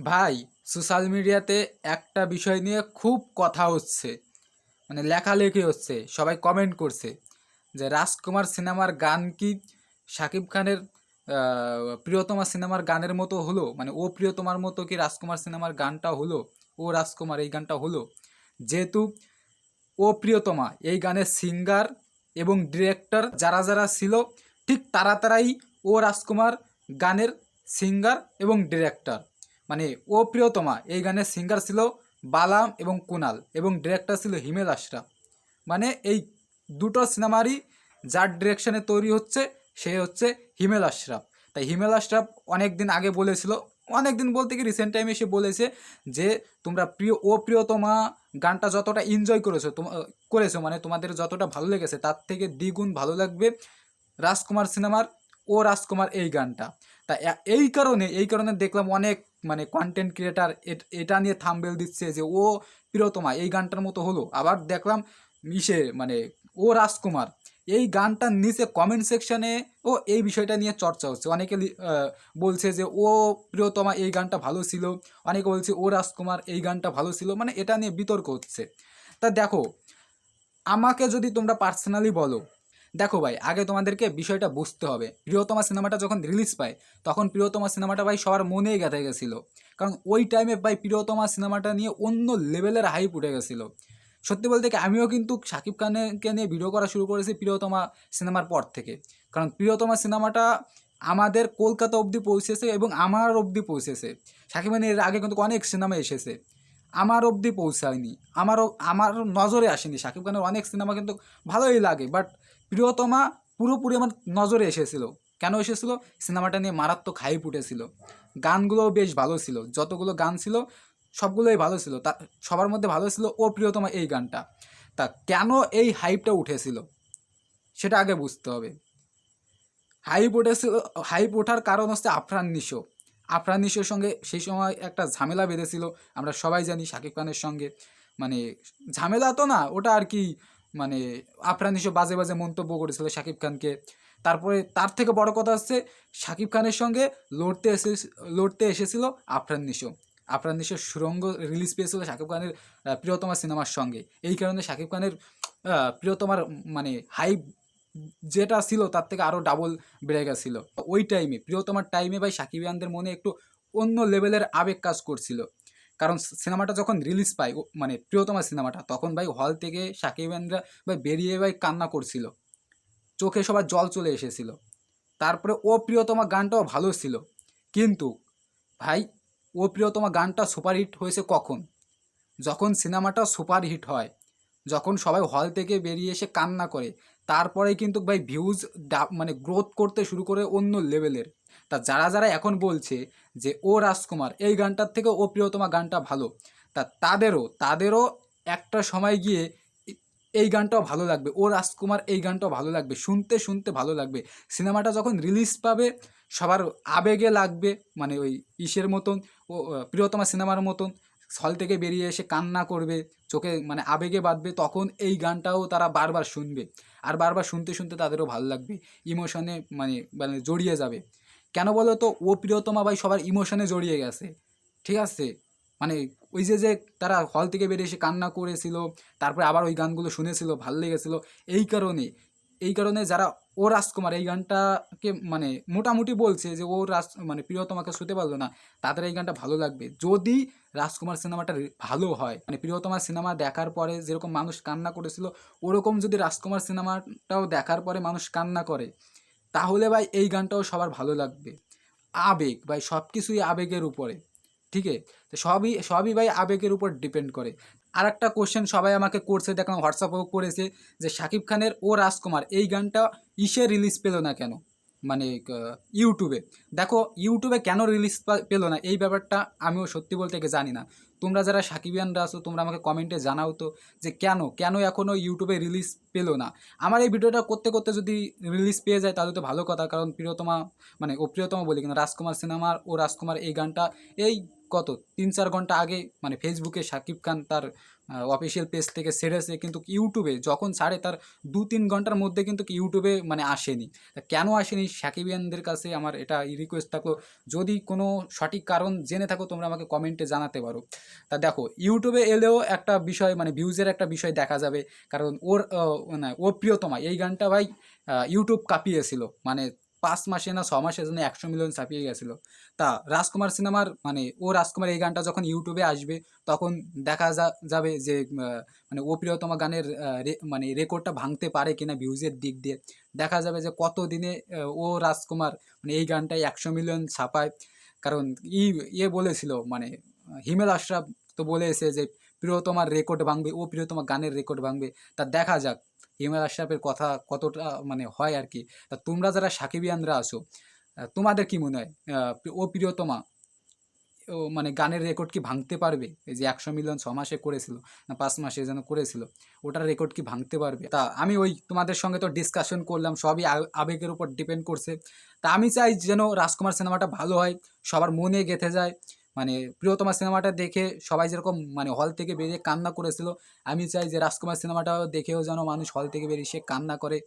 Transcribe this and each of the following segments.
ভাই, সোশ্যাল মিডিয়াতে একটা বিষয় নিয়ে খুব কথা হচ্ছে। মানে লেখালেখি হচ্ছে, সবাই কমেন্ট করছে। যে রাজকুমার সিনেমার গান কি শাকিব খানের প্রিয়তমা সিনেমার গানের মতো হলো? মানে ও প্রিয়তমার মতো কি রাজকুমার সিনেমার গানটা হলো? ও রাজকুমার এই গানটা হলো? যেহেতু ও প্রিয়তমা, এই গানের সিঙ্গার এবং ডিরেক্টর যারা যারা ছিল, ঠিক তারা তারাই ও রাজকুমার গানের সিঙ্গার এবং ডিরেক্টর মানে ও প্রিয়তমা। এই গানের সিঙ্গার ছিল বালাম এবং কুনাল এবং ডিরেক্টর ছিল হিমেল আশরাফ। মানে এই দুটো সিনেমারই যার ডিরেকশনে তৈরি হচ্ছে, সে হচ্ছে হিমেল আশরাফ। তাই হিমেল আশরাফ অনেক দিন আগে বলেছিল অনেক দিন বলতে কি রিসেন্ট টাইমে এসে বলেছে যে, তোমরা প্রিয়, ও প্রিয়তমা গানটা যতটা এনজয় করেছ করেছ মানে তোমাদের যতটা ভালো লেগেছে, তার থেকে দ্বিগুণ ভালো লাগবে রাজকুমার সিনেমার, ও রাজকুমার এই গানটা। তা এই কারণে এই কারণে দেখলাম অনেক মানে কন্টেন্ট ক্রিয়েটার এটা নিয়ে থাম্বেল দিচ্ছে যে, ও প্রিয়তমা, এই গানটার মতো হলো। আবার দেখলাম ইসে মানে ও রাজকুমার, এই গানটার নিচে কমেন্ট সেকশনে ও এই বিষয়টা নিয়ে চর্চা হচ্ছে। অনেকে বলছে যে, ও প্রিয়তমা, এই গানটা ভালো ছিল। অনেকে বলছে, ও রাজকুমার, এই গানটা ভালো ছিল। মানে এটা নিয়ে বিতর্ক হচ্ছে। তা দেখো, আমাকে যদি তোমরা পার্সোনালি বলো দেখো ভাই, আগে তোমাদেরকে বিষয়টা বুঝতে হবে। প্রিয়তমা সিনেমাটা যখন রিলিজ পায়, তখন প্রিয়তমা সিনেমাটা ভাই সবার মনেই গেঁথে গেছিল। কারণ ওই টাইমে ভাই প্রিয়তমা সিনেমাটা নিয়ে অন্য লেভেলের হাইপ উঠে গেছিল। সত্যি বলতে কি, আমিও কিন্তু শাকিব খানকে নিয়ে ভিডিও করা শুরু করেছি প্রিয়তমা সিনেমার পর থেকে। কারণ প্রিয়তমা সিনেমাটা আমাদের কলকাতা অবধি পৌঁছেছে এবং আমার অবধি পৌঁছেছে। শাকিব খানের আগে কিন্তু অনেক সিনেমা এসেছে। আমার অবধি পৌঁছায়নি। আমারও আমার নজরে আসেনি শাকিব খানের অনেক সিনেমা কিন্তু ভালোই লাগে বাট প্রিয়তমা পুরোপুরি আমার নজরে এসেছিল। কেন এসেছিল? সিনেমাটা নিয়ে মারাত্মক হাইপ উঠেছিল। গানগুলোও বেশ ভালো ছিল। যতগুলো গান ছিল, সবগুলোই ভালো ছিল। তা, সবার মধ্যে ভালো ছিল ও প্রিয়তমা এই গানটা। তা কেন এই হাইপটা উঠেছিল? সেটা আগে বুঝতে হবে। হাইপ উঠেছিল হাইপ ওঠার কারণ হচ্ছে আফরান নিশো। আফরান নিশোর সঙ্গে সেই সময় একটা ঝামেলা বেঁধেছিল, আমরা সবাই জানি শাকিব খানের সঙ্গে। মানে ঝামেলা তো না, ওটা আর কি মানে আফরান নিশো বাজে বাজে মন্তব্য করেছিল শাকিব খানকে। তারপরে তার থেকে বড় কথা হচ্ছে, শাকিব খানের সঙ্গে লড়তে এসে, লড়তে এসেছিল আফরান নিশো। আফরান নিশোর সুরঙ্গ রিলিজ পেয়েছিল শাকিব খানের প্রিয়তমা সিনেমার সঙ্গে। এই কারণে শাকিব খানের প্রিয়তমার মানে হাইপ যেটা ছিল তার থেকে আরও ডাবল বেড়ে গেছিল। ওই টাইমে প্রিয়তমার টাইমে ভাই সাকিব সাকিবিয়ানদের মনে একটু অন্য লেভেলের আবেগ কাজ করছিল। কারণ সিনেমাটা যখন রিলিজ পায় মানে প্রিয়তমা সিনেমাটা, তখন ভাই হল থেকে সাকিব সাকিবিয়ানরা ভাই বেরিয়ে ভাই কান্না করছিল। চোখে সবার জল চলে এসেছিল। তারপরে ও প্রিয়তমা গানটাও ভালো ছিল। কিন্তু ভাই, ও প্রিয়তমা গানটা সুপারহিট হয়েছে কখন? যখন সিনেমাটা সুপারহিট হয়, যখন সবাই হল থেকে বেরিয়ে এসে কান্না করে তারপরে কিন্তু ভাই ভিউজ মানে গ্রোথ করতে শুরু করে অন্য লেভেলের তা যারা যারা এখন বলছে যে, ও রাজকুমার, এই গানটার থেকে ও প্রিয়তমা গানটা ভালো। তা তাদেরও তাদেরও একটা সময় গিয়ে এই গানটাও ভালো লাগবে। ও রাজকুমার, এই গানটাও ভালো লাগবে। শুনতে শুনতে ভালো লাগবে। সিনেমাটা যখন রিলিজ পাবে, সবার আবেগে লাগবে মানে ওই ইসের মতন, ও প্রিয়তমা সিনেমার মতন হল থেকে বেরিয়ে এসে কান্না করবে, চোখে মানে আবেগে বাঁধবে, তখন এই গানটাও তারা বারবার শুনবে। আর বারবার শুনতে শুনতে তাদেরও ভালো লাগবে। ইমোশনে মানে মানে জড়িয়ে যাবে। কেন বলো তো? ও প্রিয়তমা ভাই সবার ইমোশনে জড়িয়ে গেছে। ঠিক আছে? মানে ওই যে যে তারা হল থেকে বেরিয়ে এসে কান্না করেছিল, তারপরে আবার ওই গানগুলো শুনেছিল, ভালো লেগেছিল, এই কারণে। এই কারণে যারা ও রাজকুমার, এই গানটাকে মানে মোটামুটি বলছে যে, ও রাজ মানে প্রিয় তোমাকে শুতে পারল না, তাদের এই গানটা ভালো লাগবে। যদি রাজকুমার সিনেমাটা ভালো হয় মানে প্রিয়তমা সিনেমা দেখার পরে যেরকম মানুষ কান্না করেছিল, ওরকম যদি রাজকুমার সিনেমাটাও দেখার পরে মানুষ কান্না করে, তাহলে ভাই এই গানটাও সবার ভালো লাগবে। আবেগ, ভাই সব কিছুই আবেগের উপরে। ঠিক তো সবই সবই ভাই আবেগের উপর ডিপেন্ড করে। আর একটা কোশ্চেন সবাই আমাকে করছে, দেখলাম হোয়াটসঅ্যাপেও করেছে যে শাকিব খানের ও রাজকুমার, এই গানটা ইসে রিলিজ পেল না কেন? মানে ইউটিউবে। দেখো, ইউটিউবে কেন রিলিজ পেল না? এই ব্যাপারটা আমিও সত্যি বলতে জানি না। তোমরা যারা সাকিবিয়ানরা আছো, তোমরা আমাকে কমেন্টে জানাও তো যে কেন? কেন এখনও ইউটিউবে রিলিজ পেল না? আমার এই ভিডিওটা করতে করতে যদি রিলিজ পেয়ে যায়, তাহলে তো ভালো কথা। কারণ প্রিয়তমা মানে ও প্রিয়তমা বলি কিনা, রাজকুমার সিনেমার ও রাজকুমার এই গানটা, এই কত তিন চার ঘণ্টা আগে মানে ফেসবুকে সাকিব খান তার অফিসিয়াল পেজ থেকে ছেড়েছে, কিন্তু ইউটিউবে যখন ছাড়ে তার দু তিন ঘণ্টার মধ্যে কিন্তু ইউটিউবে মানে আসেনি। তা কেন আসেনি? সাকিবিয়ানদের কাছে আমার এটা রিকোয়েস্ট থাকল, যদি কোনো সঠিক কারণ জেনে থাকো, তোমরা আমাকে কমেন্টে জানাতে পারো। তা দেখো ইউটিউবে এলেও একটা বিষয় মানে ভিউজের একটা বিষয় দেখা যাবে, কারণ ওর মানে ও প্রিয়তমা, এই গানটা ভাই ইউটিউব কাঁপিয়েছিল। মানে পাঁচ মাসে না ছ মাসে জন্য একশো মিলিয়ন ছাপিয়ে গেছিল। তা রাজকুমার সিনেমার মানে ও রাজকুমার এই গানটা যখন ইউটিউবে আসবে, তখন দেখা যাবে যে মানে ও প্রিয়তমা গানের মানে রেকর্ডটা ভাঙতে পারে কিনা ভিউজের দিক দিয়ে। দেখা যাবে যে কত দিনে ও রাজকুমার মানে এই গানটাই একশো মিলিয়ন ছাপায়। কারণ ই ইয়ে বলেছিল মানে হিমেল আশরাফ তো বলে এসে যে প্রিয়তমার রেকর্ড ভাঙবে, ও প্রিয়তমা গানের রেকর্ড ভাঙবে। তা দেখা যাক, হিমেল আশরাফের কথা কতটা মানে হয় আর কি। তা তোমরা যারা সাকিবিয়ানরা আছো তোমাদের কি মনে হয় ও প্রিয়তমা, ও মানে গানের রেকর্ড কি ভাঙতে পারবে? এই যে একশো মিলিয়ন ছ মাসে করেছিল, না পাঁচ মাসে যেন করেছিল, ওটার রেকর্ড কি ভাঙতে পারবে? তা আমি ওই তোমাদের সঙ্গে তো ডিসকাশন করলাম, সবই আবেগের উপর ডিপেন্ড করছে। তা আমি চাই যেন রাজকুমার সিনেমাটা ভালো হয়, সবার মনে গেঁথে যায় মানে প্রিয়তমা সিনেমাটা দেখে সবাই যেরকম মানে হল থেকে বেরিয়ে কান্না করেছিল, আমি চাই যে রাজকুমার সিনেমাটাও দেখেও যেন মানুষ হল থেকে বেরিয়ে সে কান্না করে।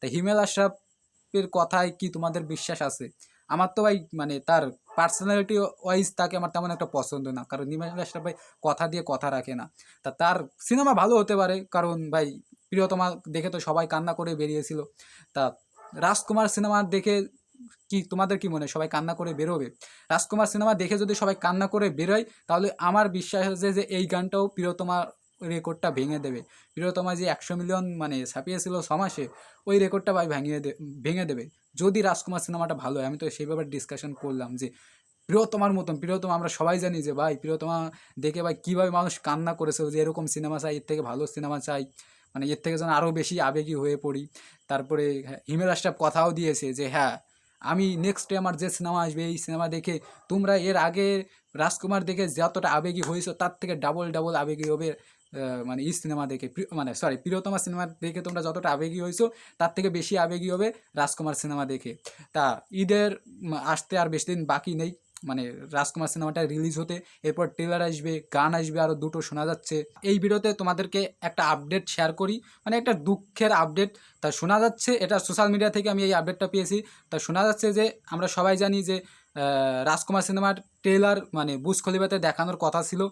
তা হিমেল আশরাফের কথায় কি তোমাদের বিশ্বাস আছে? আমার তো ভাই মানে তার পার্সোনালিটি ওয়াইজ তাকে আমার তেমন একটা পছন্দ না, কারণ হিমেল আশরাফ ভাই কথা দিয়ে কথা রাখে না। তা তার সিনেমা ভালো হতে পারে, কারণ ভাই প্রিয়তমা দেখে তো সবাই কান্না করে বেরিয়েছিল। তা রাজকুমার সিনেমা দেখে কি তোমাদের কি মনে হয়? সবাই কান্না করে বেরোবে? রাজকুমার সিনেমা দেখে যদি সবাই কান্না করে বেরোয় তাহলে আমার বিশ্বাস আছে যে এই গানটাও প্রিয়তমা রেকর্ডটা ভেঙে দেবে। প্রিয়তমা যে একশো মিলিয়ন মানে ছাপিয়েছিল সমাসে ওই রেকর্ডটা ভাই ভেঙে দে ভেঙে দেবে। যদি রাজকুমার সিনেমাটা ভালো হয় আমি তো সেই ব্যাপারে ডিসকাশন করলাম যে প্রিয়তমার মতন প্রিয়তমা আমরা সবাই জানি যে ভাই প্রিয়তমা দেখে ভাই কীভাবে মানুষ কান্না করেছে যে এরকম সিনেমা চাই এর থেকে ভালো সিনেমা চাই। মানে এর থেকে যেন আরও বেশি আবেগী হয়ে পড়ি। তারপরে হ্যাঁ, হিমেল আশরাফ কথাও দিয়েছে যে হ্যাঁ আমি নেক্সটে আমার যে সিনেমা আসবে, এই সিনেমা দেখে তোমরা এর আগে রাজকুমার দেখে যতটা আবেগী হয়েছো, তার থেকে ডাবল ডাবল আবেগী হবে মানে এই সিনেমা দেখে। মানে সরি প্রিয়তমা সিনেমা দেখে তোমরা যতটা আবেগী হয়েছো, তার থেকে বেশি আবেগী হবে রাজকুমার সিনেমা দেখে। তা ঈদের আসতে আর বেশি দিন বাকি নেই। মানে রাজকুমার সিনেমাটা রিলিজ হতে এরপর ট্রেলার আসবে, গান আসবে আরও দুটো শোনা যাচ্ছে। এই ভিডিওতে তোমাদেরকে একটা আপডেট শেয়ার করি। মানে একটা দুঃখের আপডেট তা শোনা যাচ্ছে, এটা সোশ্যাল মিডিয়া থেকে আমি এই আপডেটটা পেয়েছি। তা শোনা যাচ্ছে যে, আমরা সবাই জানি যে রাজকুমার সিনেমার ট্রেলার মানে বুজ খলিবাতে দেখানোর কথা ছিল।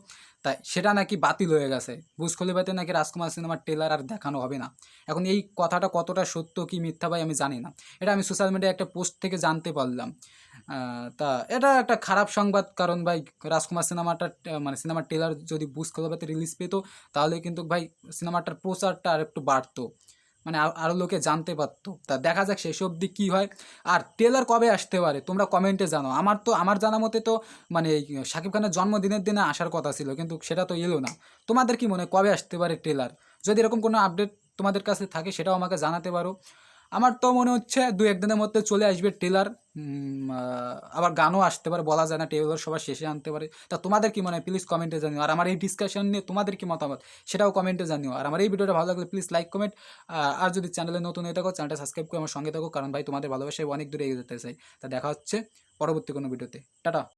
তাই সেটা নাকি বাতিল হয়ে গেছে। বুজ খলিবাতে নাকি রাজকুমার সিনেমার ট্রেলার আর দেখানো হবে না। এখন এই কথাটা কতটা সত্য কি মিথ্যা ভাই আমি জানি না। এটা আমি সোশ্যাল মিডিয়ায় একটা পোস্ট থেকে জানতে পারলাম। তা এটা একটা খারাপ সংবাদ, কারণ ভাই রাজকুমার সিনেমাটা মানে সিনেমার ট্রেলার যদি বুজ খলিবাতে রিলিজ পেতো, তাহলে কিন্তু ভাই সিনেমাটার প্রচারটা আর একটু বাড়তো মানে আরও লোকে জানতে পারতো। তা দেখা যাক শেষ অবধি কী হয়। আর ট্রেলার কবে আসতে পারে, তোমরা কমেন্টে জানো। আমার তো, আমার জানা মতে তো মানে শাকিব খানের জন্মদিনের দিনে আসার কথা ছিল, কিন্তু সেটা তো এলো না। তোমাদের কি মনে কবে আসতে পারে ট্রেলার যদি এরকম কোনো আপডেট তোমাদের কাছে থাকে, সেটাও আমাকে জানাতে পারো। আমার তো মনে হচ্ছে দু একদিনের মধ্যে চলে আসবে ট্রেলার আবার গানও আসতে পারে, বলা যায় না ট্রেলার সবার শেষে আনতে পারে। তা তোমাদের কি মনে হয়? প্লিজ কমেন্টে জানিও। আর আমার এই ডিসকাশন নিয়ে তোমাদের কি মতামত? সেটাও কমেন্টে জানিও। আর আমার এই ভিডিওটা ভালো লাগলে প্লিজ লাইক কমেন্ট আর যদি চ্যানেলে নতুন হয়ে থাকো চ্যানেলটা সাবস্ক্রাইব করে আমার সঙ্গে থাকো, কারণ ভাই তোমাদের ভালোবাসায় অনেক দূরে এগিয়ে যেতে চাই। তা দেখা হচ্ছে পরবর্তী কোনো ভিডিওতে টাটা।